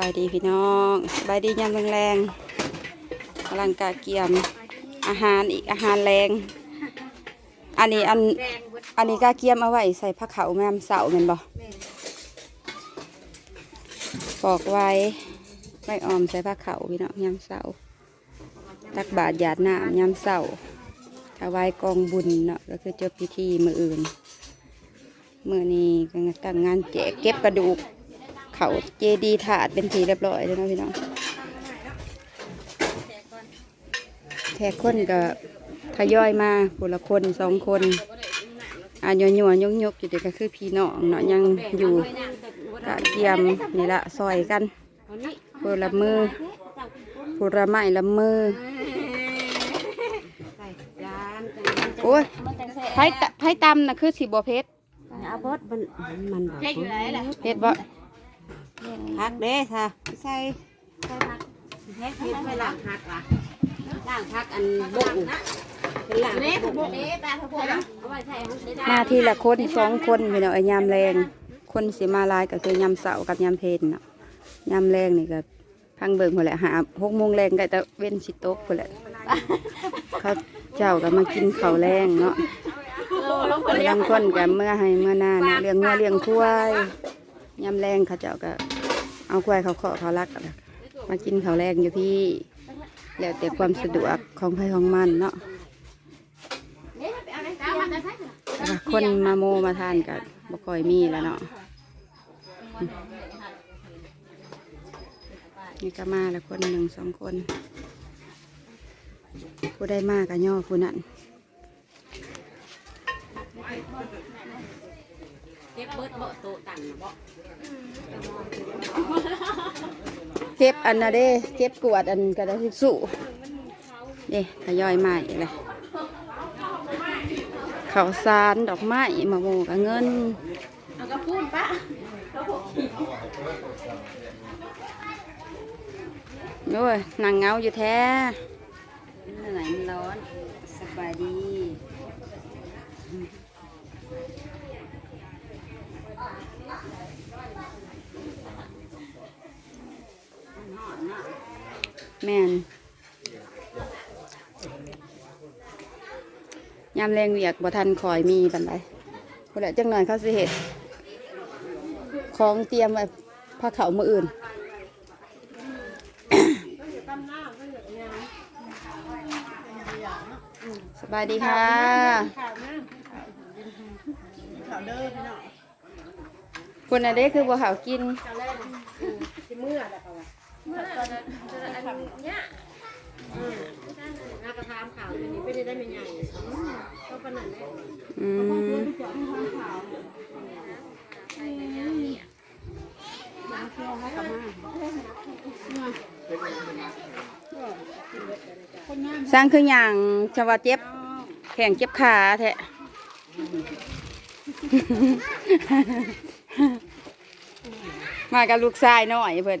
บายดีพี่น้องสบายดียามแรงๆกำลังกาเกียมอาหารอีกอาหารแรง อันนี้อันอันนี้กาเกียมเอาไว้ใส่ผ้าขาแม่มเสาแม่นบ่ปอกไว้ไม่ออมใส่ผ้าขาพี่น้องยามเสาตักบาทหยาดน้ำยามเสาถวายกองบุญเนาะก็คือจบพิธีมืออื่นมือนี้ก็ตั้งงานแจกเก็บกระดูก เขาเจดีถาดเป็นทีเรียบร้อยแล้วเนาะพี่น้องแขกคนก็ทยอยมาคนละคนสองคนอะยัวยัวยกยกๆอยู่เด็กก็คือพี่น้องเนาะยังอยู่กะเทียมนี่ละซอยกันคนละมือผลไม้ละมือโอ้ยไผ่ตะไผ่ตำนะคือสีบัวเพชรเอาบดมันมันบอกเพชรบ่ พักเด้ค่ะใส่ใส่พักเฮ็ดเฮ็ดไปล้างพักว่ะล้างพักอันบุกเป็นล้างบุกมาทีละคนสองคนพี่น้องไอ้ยามแรง คนสิมาหลายก็คือยามเสาร์กับยามเพลนเนาะยามแรงนี่ก็พังเบิ่งหมดแหละหาหกโมงแรงก็จะเว้นสิตกพุ่นแหละเขาเจ้าก็มากินข้าวแรงเนาะบางคนก็เมื่อให้เมื่อหน้าเนาะเลี้ยงงัวเลี้ยงควายยามแรงเขาเจ้าก็ เอาควายเขาเคาะเขารักกันมากินเขาแรงอยู่พี่ แล้วแต่ความสะดวกของใครของมันเนาะคนมาโมมาทานกันบ่ค่อยมีแล้วเนาะนี่ก็มาแล้วคนหนึ่งสองคน ผู้ได้มากก็ย่อผู้นั้น ก็บเบิดบ่โตตังบ่เก็บอันนะเด้เก็บกวาดอันกระดาษทิชชู่เด้ทยอยมาอีกเลยข้าวสารดอกไม้มะโมกับเงินเอากระพูนปะโอ้ยนางเงาอยู่แท้เหนื่อยมันร้อนสบายดี แม่นยามแรงเวียกบ่ทันคอยมีปันใดคนละจังหน่อยเขาสิเห็ดของเตรียมไว้ผ้าเขาวมืออื่นสบายดีค่ะคนอะไรคือบัวขาวกิน นักกระทำขาวอยู่นี่ไม่ได้ได้ไม่ใหญ่ก็ปนนั้นแหละอืมสร้างคืออย่างชาวาเจ็บ แข่งเจ็บขาแท้มากับลูกชายน้อยเพิ่น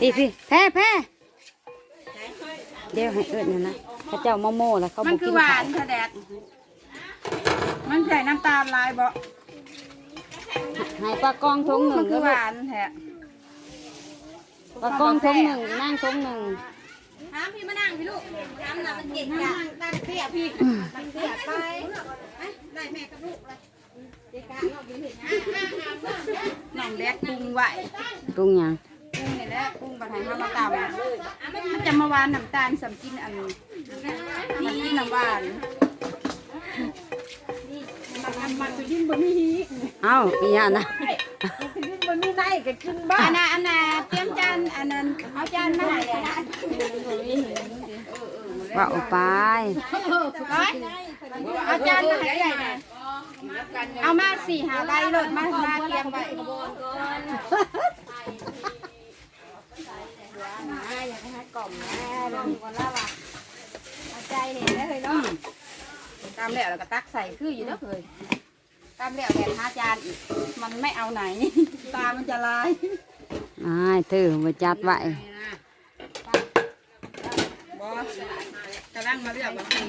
พี่พี่แพ้แพ้เดี๋ยวให้เอิญนะนะพระเจ้าโมโม่แล้วเขามับุนกคืกิอนหวาข้าวนค่ะแดด มันใส่น้ำตาลลายบ่ให้ปลากองทงหนึ่มังนคือหวานแท้ปลากองทงหนึ่งนั่งทงหนึ่งถามพี่มานั่งพี่ลูกถามน่ะมันเก่งจ้ะตั้งเสียพี่ตั้งเสียไปได้แม่กับลูกเลยเด็กกะเราอยู่เห็นนะน้องแดกปรุงไหวปรุงหยังปรุงนี่ แหละปรุงบัดให้เฮามาตำมันจะมาหวานน้ำตาลสำกินอันมันกินน้ำหวานมันมันมันจะยิ่งบ่มีฮีเอ้าอีหยังนะยิ่งบ่มีในก็กินบ้าอันน่ะอันน่ะเตรียมจานอันนั้นเอาจานมาให้เลยนะว่าเอาไปอาจารย์มาให้ใหญ่หน่อยเอามาสี่หาใบรถมามาเตรียมใบอยากให้ก ล่อมแม่ลงก่อนแล้วว่ะเอาใจเนี่ยได้เลยเนาะตามแล้วแล้วก็ตักใส่คืออยู่แล้วเคยตามแล้วแหวนห้าจานอีก มันไม่เอาไหน ตามันจะลายอ้ายถือมาจัดไว้บอสกำลังมาเลือกบางที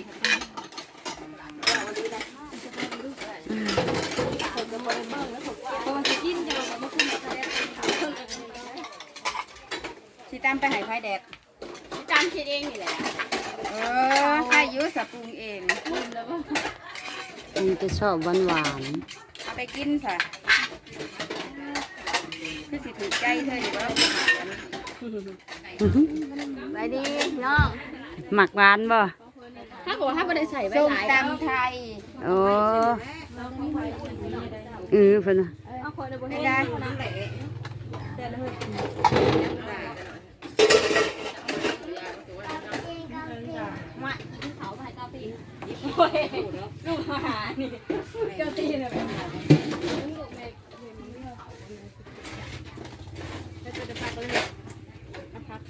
สิตามไปใหายไฟแดดจานคิดเองนี่แหละเออใส่ยุสปรุงเองมันจะชอบหวานหวานเอาไปกินค่ะคือสิถือใจเธออยู่ว่าไปดีน้องๆหมักหวานบ่ถ้าบอกว่าถ้าไม่ได้ใส่ไว้ส้มหลายตำไทยโอ้เออเพิ่นน่ะเอาคนเดียวไม่ให้ได้ ได้น้ำไหลมาเขาไปเก้าปีโอ้ยลูกมาหานี่เก้าปีเลยเป็นลูกแม่ก็จะพักเลยพัก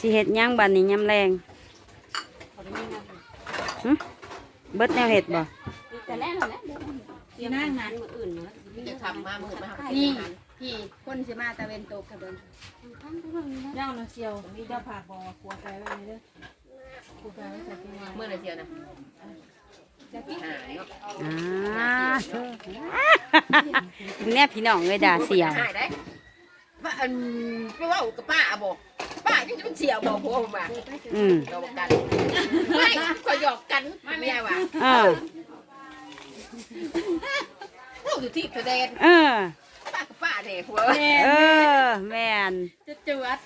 สิเฮ็ดหยังบัดนี้ยำแรงหึเบิดแนวเฮ็ดบ่แต่แรกนั่นแหละที่นั่งนั้นมืออื่นเนอะจะทำมามือมานี่พี่คนสิมาตะเวนตกกระเดินย่างน้ำเชียวมีเจ้าผักบอกว่าขัวไก่ไว้นี่เด้อ เมื่อไรเชียวนะหาเนาะอ่าเธอแน่พี่น้องเอ้ยด่าเสียวหายได้ป้าอันไปว่ากับป้าบอกป้ายังจะเป็นเชียวบอกพวกมาอืมเรากันไม่ก็หยอกกันไม่ได้ว่ะเออพวกอยู่ที่แสดงเออป้ากับป้าเนี่ยหัวเออแม่นจะจวด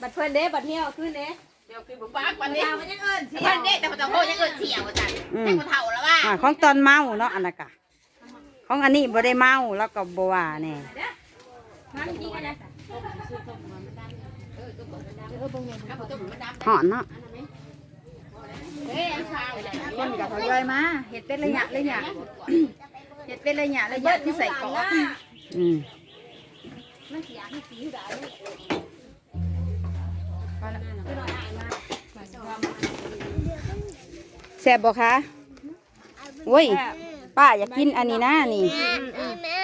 บัดเพื่อนเด้บัดเที่ยวขึ้นเด้ เดี๋ยวคือผมป้าวันนี้ตามันยังเอิญเชียวัวนนี้แต่มันจะโหยังเกิดเชียวจันอืแต่มกูเท่าแล้วว่าอ่าของตอนเมาเนาะอันนั้นกะของอันนี้บ่ได้เมาแล้วก็บ่ว่าแน่มันจริงกันนะหอนเนาะเฮ้ยอันชาเลยคนกับเขาย่อยมาเห็ดเป็นระยะระยะเห็ดเป็นระยะระยะที่ใส่กรอกอืมมันเสียให้สีอยู่ได้ แซ่บบ่คะโอ้ยป้าอยากกินอันนี้นะนี่แม่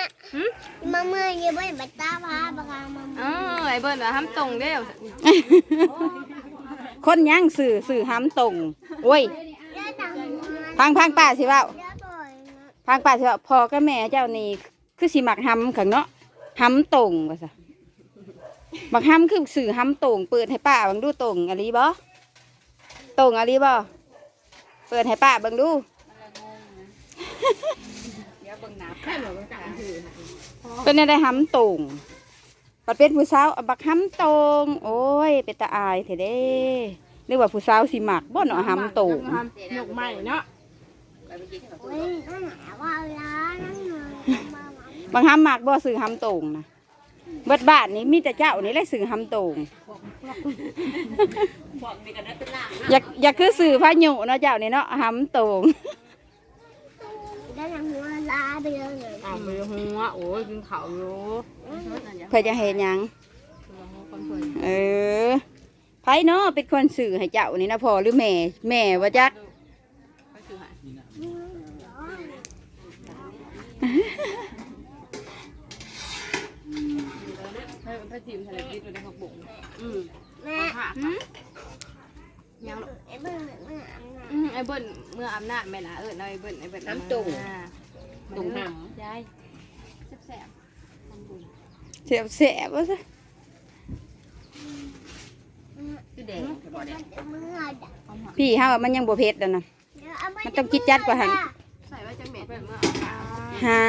มาเมื่อยี่บ่บัตตาพาบางมาเออไอ้เบิร์นว่าทำตรงเด้อคนยังสื่อสื่อห้ำตรงโอ้ยเดี๋ยวตังพังพังป้าสิเว่าเดี๋ยวบ่อยพังป้าสิเว่าพอกับแม่เจ้านี่คือสิมักห้ำขังเนาะห้ำตรงว่าซะมักห้ำคือสื่อห้ำตรงเปิดให้ป้าเบังดูตรงอะไรบ่ตรงอะไรบ่ เปิดให้ป้าเบังดูเป็นอะไรห้ำตรงปัดเป็นผู้สาวเอาบักห้ำตรงโอ้ย เป็นตาอายเถเด้หรือว่าผู้สาวสิมักบ่เนาะห้ำตรงหยกใหม่เนาะเฮ้ยนั่นหนาว่าล้านั่นหน่อยมาบางห้ำมักบ่ซื้อห้ำตรงนะ เบิดบ้านนี้มีแต่เจ้านี่แหละซื้อห้ำตรงอยากอยากคือซื้อพายุเนาะเจ้านี่เนาะห้ำตรงได้ทางหัวล้าไปเลยอ่าไปหัวโอ้ยกินข้าวอยู่เพื่อจะเห็นหยังเออไผเนาะเป็นคนซื้อให้เจ้านี่นะพ่อหรือแม่ แม่ว่าจัก ทีมทะเลกินอยู่ในผักบุ้งแม่ยังไอ้เบิ่งเมื่ออาบน้อืมไอ้เบิ้ลเมื่ออำนาจแม่ละเอิญเอาไอ้เบิ้ลไอ้เบิ้ลน้ำตุ่งอ่าตุ่งหยายแซ่บเสียบเสียบว่าซะำคือแดงบ่แดงเมื่อดักพี่เฮาว่ามันยังบ่เผ็ดแล้วนะ เดี๋ยวเอาไปมันต้องคิดจัดกว่าหั่น ใส่ไว้จังเม็ดเบิ้ลเมื่อหา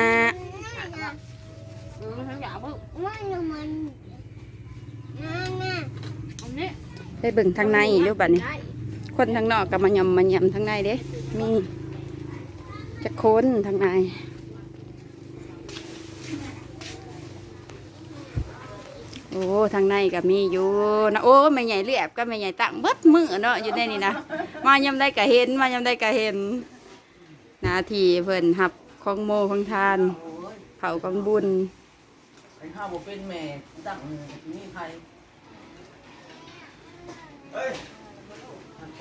เออทั้งอย่างเบิ้ลว่ามันนั่นน่ะอัน ไปเบิ่งทางในดูบัดนี้ คนทางนอกก็มายำมายำทางในเด้ มีจะคนทางในโอ้ทางในก็มีอยู่นะโอ้แม่ใหญ่เรียบก็แม่ใหญ่ตั้งเบิดมือเนาะอยู่ในนี่นะมายำได้ก็เห็นมายำได้ก็เห็นหนาทีเพิ่นหับของโมของทานเผาของบุญ ไอ้ข้าวบ่เป็นแม่ตั้งนี่ใครเฮ้ย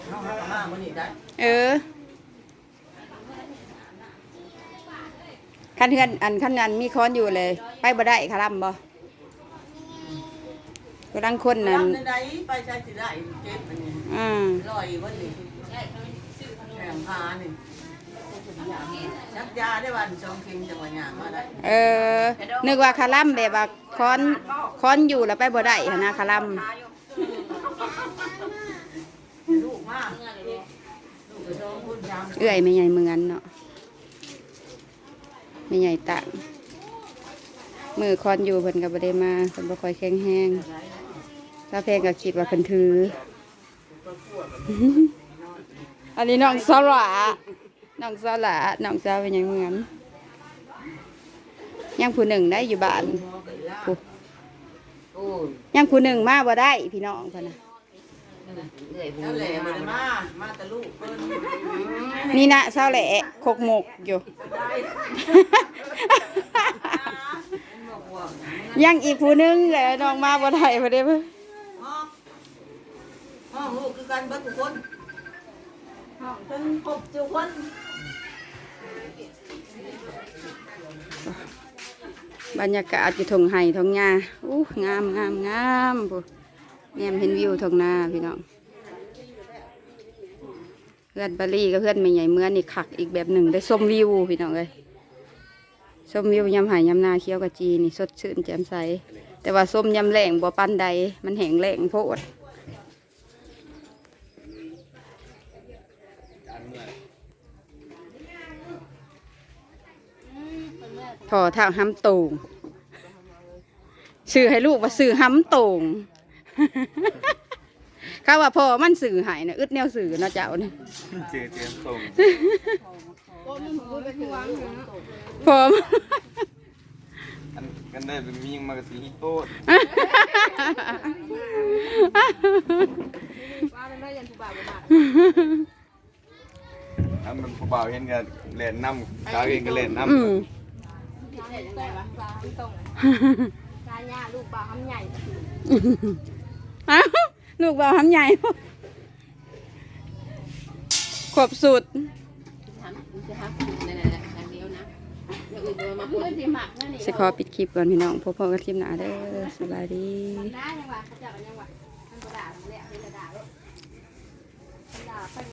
เอาหามามื้อนี้ได้เออคันเฮือนอันคันนั้นมีค้อนอยู่เลย ไปบ่ได้คาร่ำบ่กำลังคนนั้นลำใดๆไปใช้สิได้เจ็บอันนี้อืมลอยบ่นี่แถมพานี่ ยักยาได้วันสองเข็มจังหวะหยามาได้เออ นึกว่าคาร่ำแบบว่าค้อนค้อนอยู่แล้วไปบ่ได้หั้นนะคาร่ลูกมากลูกกระโดงพุ่นยามเอื้อยไม่ใหญ่เหมือนเนาะไม่ใหญ่ต่างมือคอนอยู่เพิ่นก็บ่ได้มาเพิ่นบ่ค่อยแข็งแรงถ้าแพลงก็คิดว่าเพิ่นถือ อันนี้น้องสระ น้องสระน้องสาวเป็นหยังเหมือนยังผู้หนึ่งได้อยู่บ้านผู้โอ้ยยังผู้หนึ่งมาบ่ได้พี่น้องเพิ่นน่ะแล้วแหละบ่ได้มามาแต่ลูกเพิ่นนี่นะเศร้าแหละคกหมกอยู่ ยังอีกผู้หนึงแหละน้องมาบ่ได้บ่ได้เพิ่นห้องห้องลูกคือกันเบิดทุกคนห้องถึงครบทุกคน บรรยากาศอยู่ทงไห่ทงหญ้าอู้งามงามงามผู้แนมเห็นวิวทงนาพี่น้องเพื่อนบาลีกับเพื่อนไม่ใหญ่เมื่อนี่คักอีกแบบหนึ่งได้ชมวิวพี่น้องเลยชมวิวยำหายยำนาเคี้ยวกะจีนี่สดชื่นแจ่มใส แต่ว่าส้มยำแหลงบ่ปันใดมันแห้งแหลงโพด พอทางห้ำตูงสื่อให้ลูกว่าสื่อห้ำตูงเขาว่าพอมันสื่อใหายนะอึดแนวสื่อเนาะเจ้านี่เจอเจอส่งพอมอันกันได้เป็นมียิงมากระสีฮิโต้ว่าเป็นได้ยันผู้บ่าวบ่มาอันมันผู้บ่าวเห็นกันเล่นน้ำสาวเองก็เล่นน้ อืมเห็นยังไงวะปลาตรงกาย่าลูกปลาทำใหญ่เอ้าลูกบ่าวหำใหญ่ขบสุดจะฮักนั่นแหละทางเดียวนะอย่างอื่นโดนมาพูดสิหมักนั่นนี่สิขอปิดคลิปก่อนพี่น้องพบกันคลิปหน้าเด้อสบายดีน้ายังวะเขาเจับยังวะมันกระดาษแล้วกระดาษแล้ว